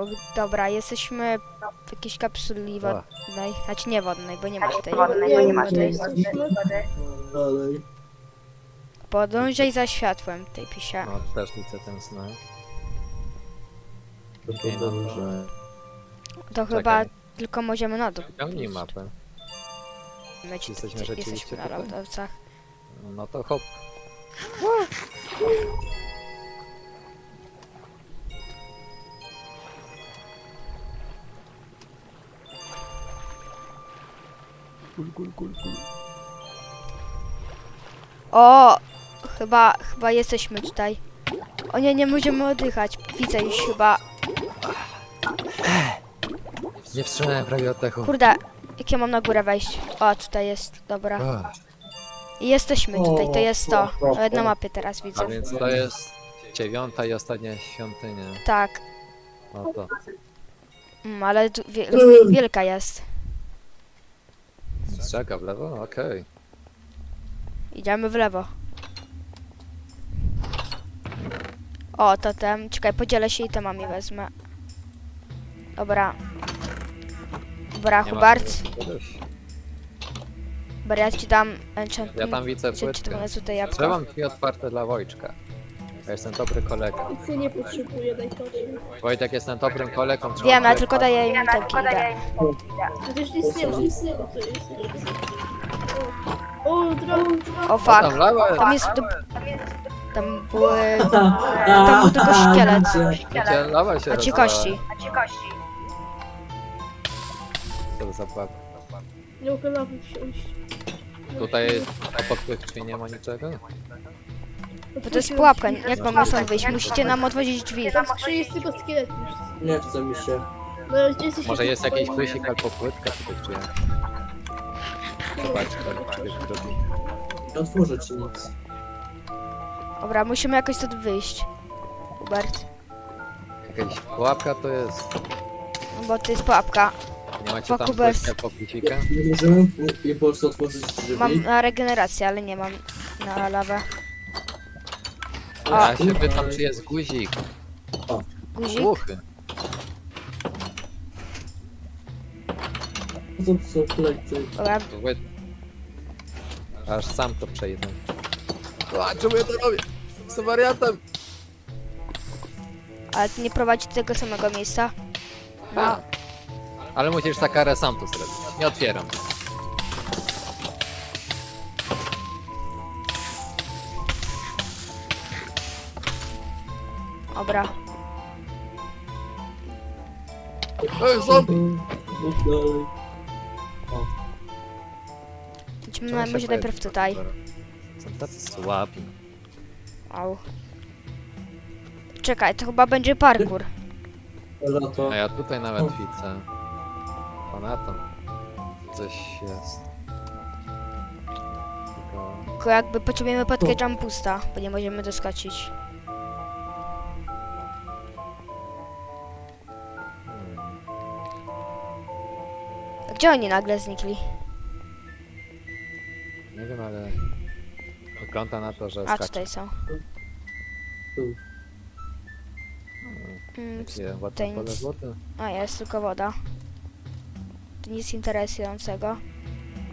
O, dobra, jesteśmy w jakiejś kapsuli Tak. wodnej. Znaczy nie wodnej, bo nie ma tutaj Wodnej, bo nie ma tutaj Dalej. Podążaj za światłem, tej pisie. No, też widzę ten znak. To Nie, no dobrze. to... To chyba tylko możemy na dół. Ciągnij mapę. My ci- Jesteśmy ci- rzeczywiście jesteśmy na tutaj? lodowcach. No to hop. O! Chyba, chyba jesteśmy tutaj. O nie, nie możemy oddychać. Widzę już chyba. Nie wstrzymałem prawie oddechu. Kurde, jak ja mam na górę wejść? O, tutaj jest, dobra. I jesteśmy tutaj, to jest to. Nawet na mapie teraz widzę. A więc to jest dziewiąta i ostatnia świątynia. Tak, No to mm, ale tu wie, wielka jest. Strzega w lewo? Okej. Idziemy w lewo. O, totem. Czekaj, podzielę się i temami wezmę. Dobra. Dobra, Nie ma Hubert. Dobra, ja ci dam enchant. Ja tam widzę Czy, czy to płytkę. jest tutaj jabłko? Otwarte dla Wojczka. Ja jestem dobry kolega. Nic nie potrzebuję, daj to. Wojtek, jestem dobrym kolegą. trzymam Wiem, ja tylko daję im tę idę. Chociaż nic nie ma. Nic nie ma, to jest. O, drogi. O O, fuck. tam Tam jest... Tam były... Tam był tylko szkielet. Wiecie, lawa się A ci rozlała. kości. Co to za pułap? Nie mogę lawy wsiąść. Tutaj obok tych drzwi nie ma niczego? Bo to jest pułapka, jak mamy stąd wyjść? Musicie nam otworzyć drzwi. Tam skrzyni jest tylko szkielet już. Nie chce mi się. No, jesteś? Może jest jakiś pysik albo płytka tych drzwiach? Zobaczcie, tak jest drogi. Nie otworzę ci nic. Dobra, musimy jakoś stąd wyjść. Hubert. Jakaś pułapka to jest. No Bo to jest pułapka. Nie macie tam płytka albo pysika? Nie możemy i po prostu otworzyć drzwi. Mam na regenerację, ale nie mam na lawę. Ja się pytam, czy jest guzik. Guzik? Głuchy. Po co to są plejty? Dobra, To wy- Aż sam to przejdę. A, czemu ja to robię? Jestem wariatem! ale to nie prowadzi do tego samego miejsca. No, Ale musisz Sakarę sam to zrobić. Nie otwieram. Dobra. Ej, zombie! Mów dalej. Idźmy się może najpierw tutaj. Są tacy słabi. Au. Czekaj, to chyba będzie parkour. Lato. A ja tutaj nawet widzę. Ponadto. Coś jest. Tylko... Tylko jakby potrzebujemy podkę jumpusta, bo nie możemy doskoczyć. Gdzie oni nagle znikli? Nie wiem, ale... Wygląda na to, że A, skacze. tutaj są. Tu. Mm, Takie ładne tutaj pole nic. wody. A, jest tylko woda. To nic interesującego.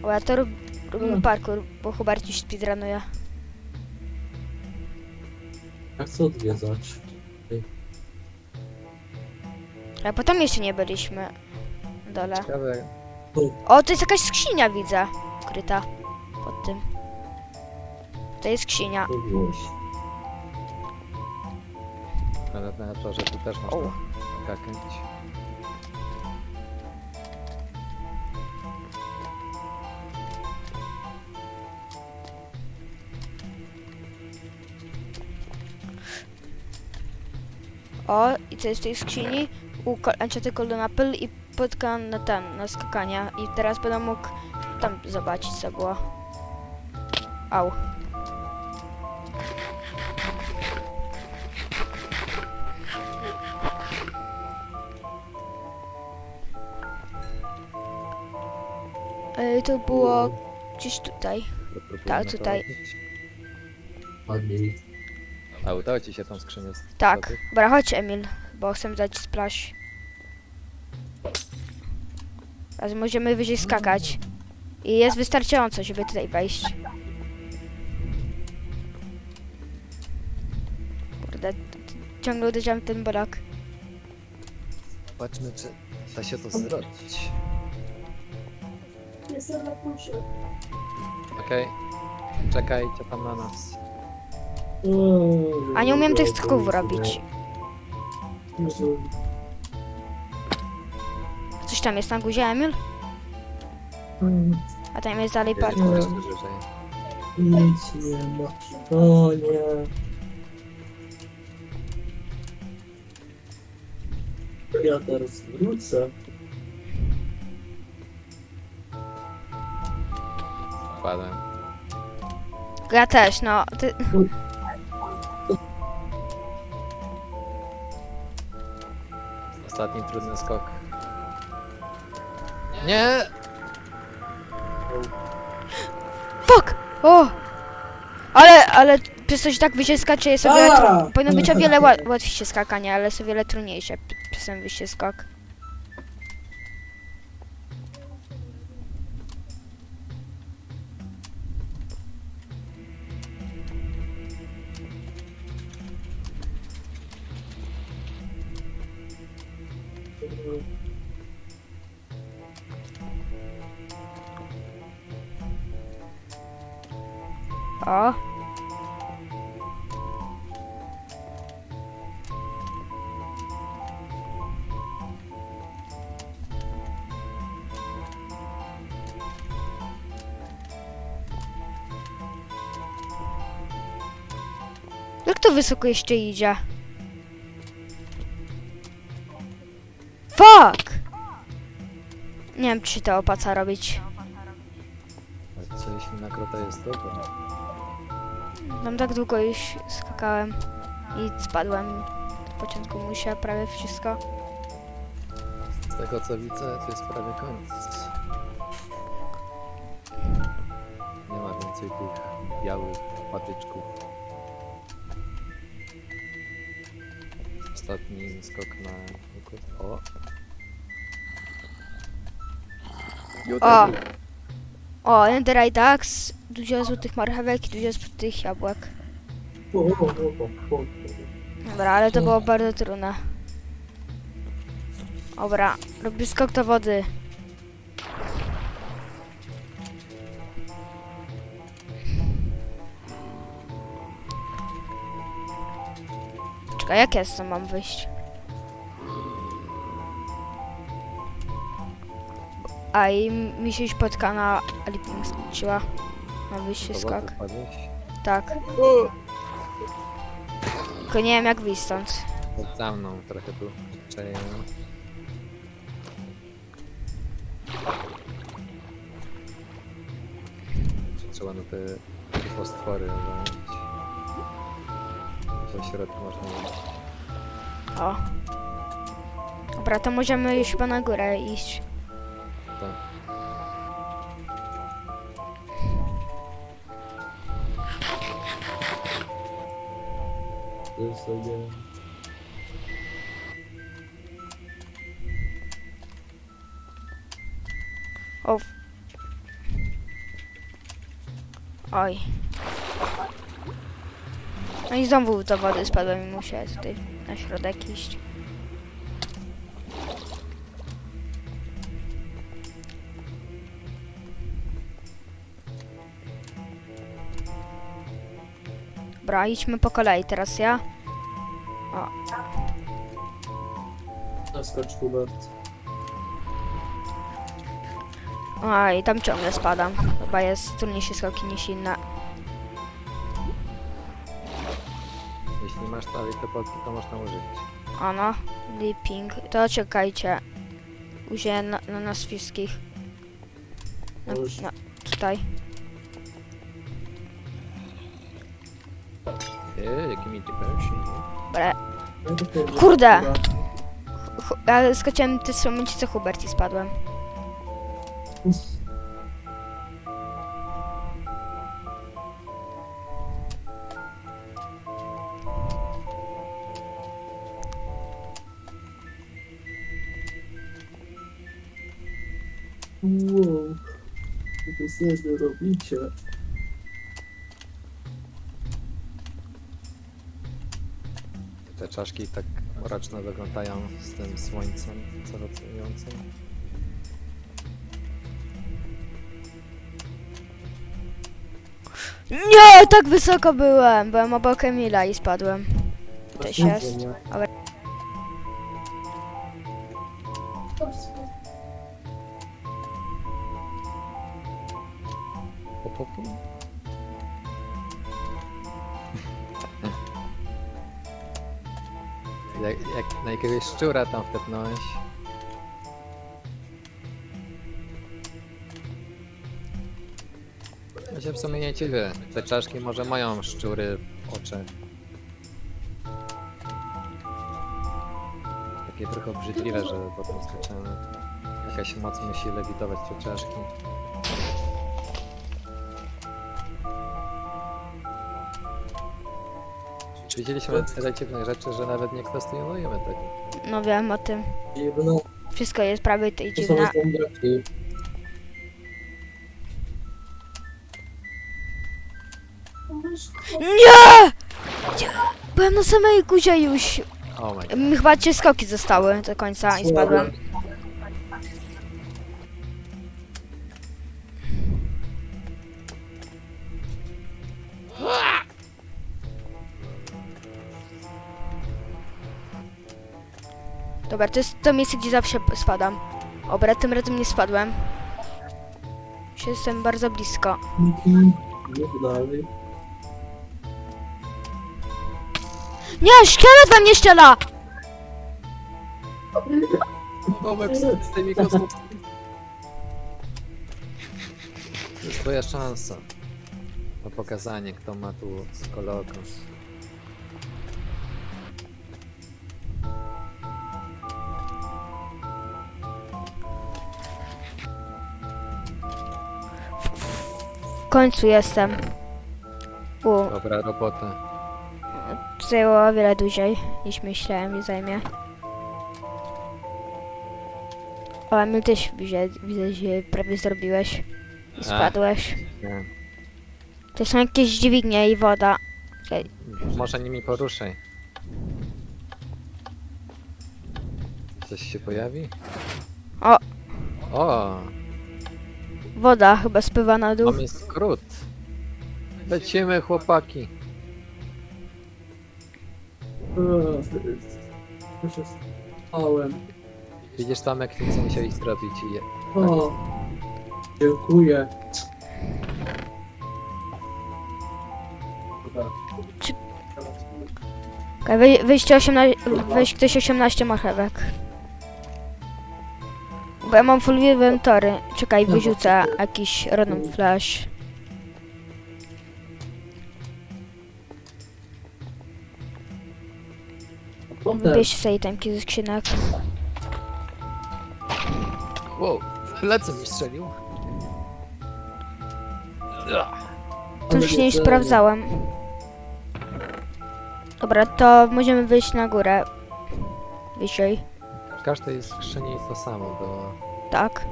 O, ja to rób, robimy parkour, bo Hubert już speedrunuje. Jak chcę odwiedzać? A potem jeszcze nie byliśmy. Na dole. Ciekawe, O, to jest jakaś skrzynia, widzę. Ukryta. Pod tym. To jest skrzynia. Ale na to, że tu też O. można skakać. O, i co jest w tej skrzyni? U Enchanted Golden Apple i płytka na ten, na skakania. I teraz będę mógł tam zobaczyć, co było. Au. Ej, to było gdzieś tutaj. Tak, tutaj. Ładniej. A udało ci się tą skrzynię z- Tak. Dobra, chodź Emil, bo chcę dać splash. Teraz możemy wyżej skakać. I jest wystarczająco, żeby tutaj wejść. Kurde, ciągle uderzam w ten blok. Zobaczmy, czy da się to zrobić. Okej. Czekajcie tam na nas. A nie umiem tych skoków robić. Coś tam jest na górze, Emil? A tam jest dalej park. Jeszcze wyżej. Nic nie ma. O nie. Ja teraz wrócę. Wkładem. Ja też, no. Ty... Ostatni trudny skok. Nie! Fuck! O! Ale, ale przez coś tak skacze jest o wiele A! tru... Powinno być o wiele ła- łatwiejsze skakanie, ale jest o wiele trudniejsze przez ten wyższy skok. O! Jak to wysoko jeszcze idzie? Fuck! Nie wiem, czy to opaca robić. Co jeśli nagroda jest dobra? Tam tak długo już skakałem i spadłem. Na początku musia prawie wszystko. Z tego co widzę, to jest prawie koniec. Nie ma więcej tych białych patyczków. Ostatni skok na układ. O! O! O, Netherite Axe, dużo złotych marchewek i dużo złotych jabłek. Dobra, ale to było bardzo trudne. Dobra, robię skok do wody. Czekaj, jak ja stąd mam wyjść? A i mi się spotkana Aliping skończyła. Na wyjście skok. Tak. Tylko nie wiem jak wyjść stąd. Chodź Za mną trochę tu czeję. Trzeba na te fostwory zająć. Do środka można iść. O. Dobra, to możemy już chyba na górę iść. Tak. Jest sobie... O. f- Oj. No i znowu do wody spadłem i muszę tutaj na środek iść. Dobra, idźmy po kolei teraz ja. Naskocz Hubert. A i tam ciągle spadam. Chyba jest trudniejsze skoki niż inne. Jeśli masz dalej te podki, to można użyć. Ano, leaping. To czekajcie. Użyję na, na nas wszystkich. Na, Już. na, tutaj. Jakimi. Ja to powiem, Kurde! Hu- Ja skoczyłem w tym momencie co Hubert i spadłem. Wow. To sobie robicie? Te czaszki tak mroczno wyglądają z tym słońcem zachodzącym. Nie, tak wysoko byłem. Byłem obok Emila i spadłem. Cześć, jest. Po, Jak, jak na jakiegoś szczura tam wtepnąłeś. Ja się w sumie nie dziwię. Te czaszki może mają szczury w oczach. Takie trochę obrzydliwe, że potem skaczemy. Jakaś moc musi lewitować te czaszki. Widzieliśmy tyle dziwnych rzeczy, że nawet nie kwestionujemy tego. No wiem o tym. Dziwno. Wszystko jest prawie tej To są dziwne. zombiaki. Nie! Nie! Byłem na samej górze już. O my god. Mi Chyba trzy skoki zostały do końca i spadłem. Dobra, to jest to miejsce, gdzie zawsze spadam. Dobra, tym razem nie spadłem. Już jestem bardzo blisko. Dalej. Nie, szkielet we mnie strzela! Tomek z, z tymi kosmosami. To jest twoja szansa. Na pokazanie, kto ma tu. W końcu jestem. U, Dobra robota. zajęło o wiele dłużej niż myślałem, że zajmie. O, Emil też widzę, widzę, że prawie zrobiłeś. I A. spadłeś. Nie. To są jakieś dźwignie i woda. Może nimi poruszaj. Coś się pojawi? O. O! Woda chyba spływa na dół. Mamy skrót. Lecimy chłopaki. Się stałem? Widzisz tam jak nic nie musieli zrobić i je... O, dziękuję. Dobra. Czy- wy, wyjście 18, weź ktoś 18 marchewek. Bo ja mam full inventory. Czekaj, wyrzucę jakiś random flash. Wybierzcie sobie itemki ze skrzynek. Wow, w plecy mi strzelił. To już nie sprawdzałem. Dobra, to możemy wyjść na górę. Wyżej. W każdej skrzyni to samo było. Tak.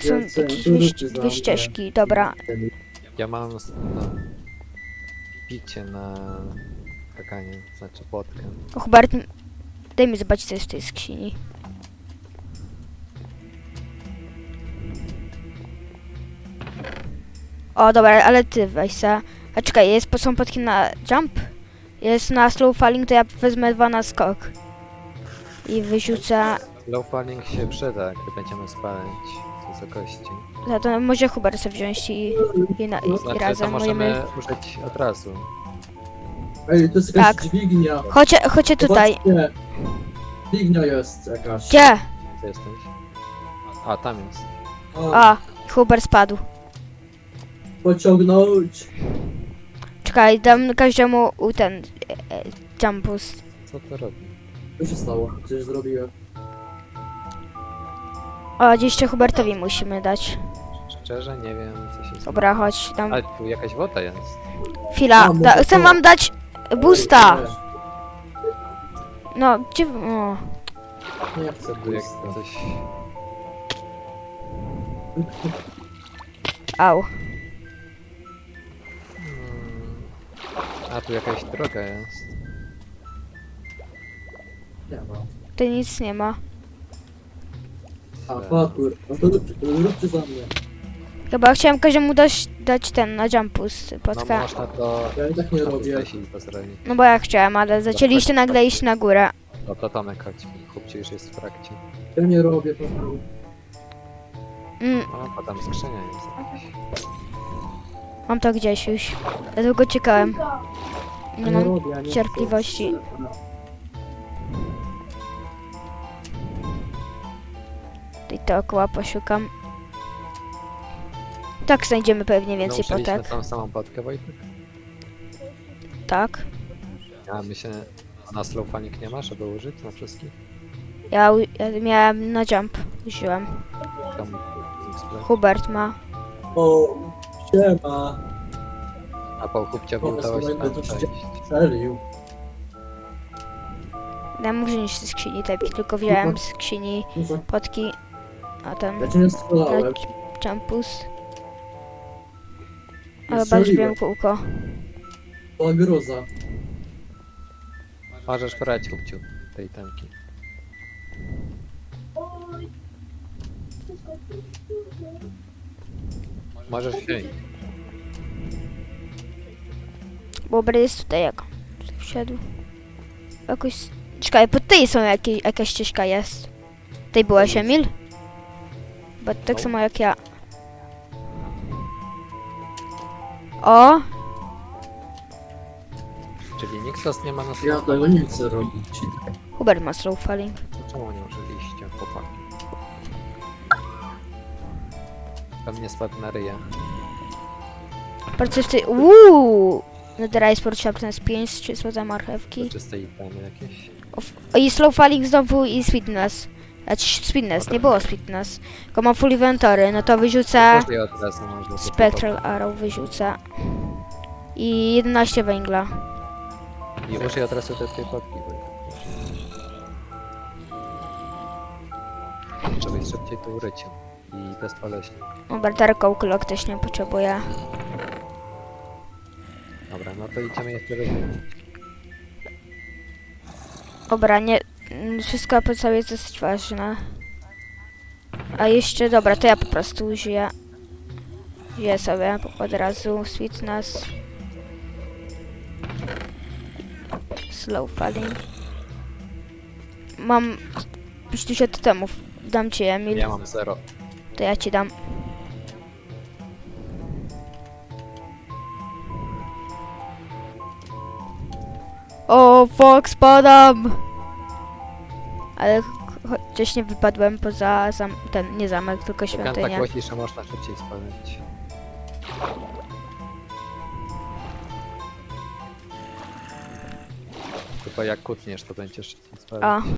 Są jakieś dwie, dwie ścieżki. Dobra. Ja mam no, picie na skakanie, znaczy płotkę. O, Hubert, daj mi zobaczyć, co jest w tej skrzyni. O, dobra, ale ty weź se. A czekaj, jest, są potki na jump? Jest na slow falling, to ja wezmę dwa na skok. I wyrzucę... Low falling się przyda, gdy będziemy spalać z wysokości. Za to może Hubert sobie wziąć i, i, na, i, i Znaczy, to razem możemy możemy... użyć od razu. Ej, to jest jakaś Tak. dźwignia. Chodźcie, chodźcie tutaj. Zobaczcie. Dźwignia jest jakaś. Gdzie? Gdzie jesteś? A, tam jest. A, A, Hubert spadł. pociągnąć. Czekaj, dam każdemu u ten... E, e, jump boost. Co to robi? Co się stało? Coś zrobiłem. O, jeszcze Hubertowi musimy dać. Szczerze nie wiem, co się stało. Dobra, chodź, dam... Ale tu jakaś woda jest. Chwila, A, może da, chcę to- wam dać boosta! No, gdzie... O. Nie chcę Tu jak pusto. coś... Au. A tu jakaś droga jest. Nie ma. Tu nic nie ma. A, parkour. No to rób- róbcie za mnie. Chyba chciałem każdemu dać, dać ten na jumpus No podka. można to... Ja i tak nie robię. to zrobić. No bo ja chciałem, ale zaczęliście nagle iść na górę. No to Tomek, chodź. Chłopcie już jest w trakcie. Ja nie robię parkour. Mm, a tam skrzynia jest jakaś. mam to gdzieś już. Ja długo czekałem. Nie mam cierpliwości. Tutaj dookoła poszukam. Tak znajdziemy pewnie więcej Nauczyliśmy potek. tą samą potkę, Wojtek? Tak. A my się... Na slowfanik nie ma, żeby użyć na wszystkich? Ja, u- ja miałem na jump. Użyłem. Tam. Hubert ma. O, siema. A po Dobra, udało się słuchaj, tam to przejść. Serio. Ja ze skrzyni tepki, tylko wziąłem z skrzyni za- potki. A ten Ja cię nie strzelałem. Nie Ale bardzo strzeliłem. wiem kółko. Była groza. Możesz brać chłopciu tej temki. Możesz wziąć. Bobry jest tutaj jak wszedł. Jakoś... Czekaj, pod tej są jakieś, jakaś ścieżka jest. Tej byłaś Emil? Bo tak No. samo jak ja. O! Czyli Nixos nie ma na Ja slowfaniku. tego nie chcę robić. Hubert ma slow falling. Czemu nie użyliście, chłopaki? Pewnie spadł na ryja. Bardzo w tej... Uuu! Netherite Sport Sharpness 5, czy złote marchewki. Czyste itemy jakieś. O, I slow falling znowu i sweetness. Znaczy sweetness, nie było sweetness. Tylko mam full inventory, no to wyrzucę... Użyj od razu, można sobie Spectral Arrow wyrzucę. I 11 węgla. I użyj od razu te dwie potki, Wojtek. Żebyś szybciej to urycił. I. Dobra, Dark Oak Lock też nie potrzebuję. Dobra, no to idziemy jeszcze wyżej. Dobra, nie... mm, Wszystko po sobie jest dosyć ważne. A jeszcze, dobra, to ja po prostu użyję. Użyję sobie od razu Sweetness. Slow Falling. Mam 50 temów. Dam ci Emil, Ja mam zero. To ja ci dam. O, fuck, spadam! Ale nie wypadłem poza zam ten, nie zamek, tylko Pogan tak świątynię. głosi, że można szybciej spadać. Tylko jak kutniesz, to będziesz szybciej spadać. A,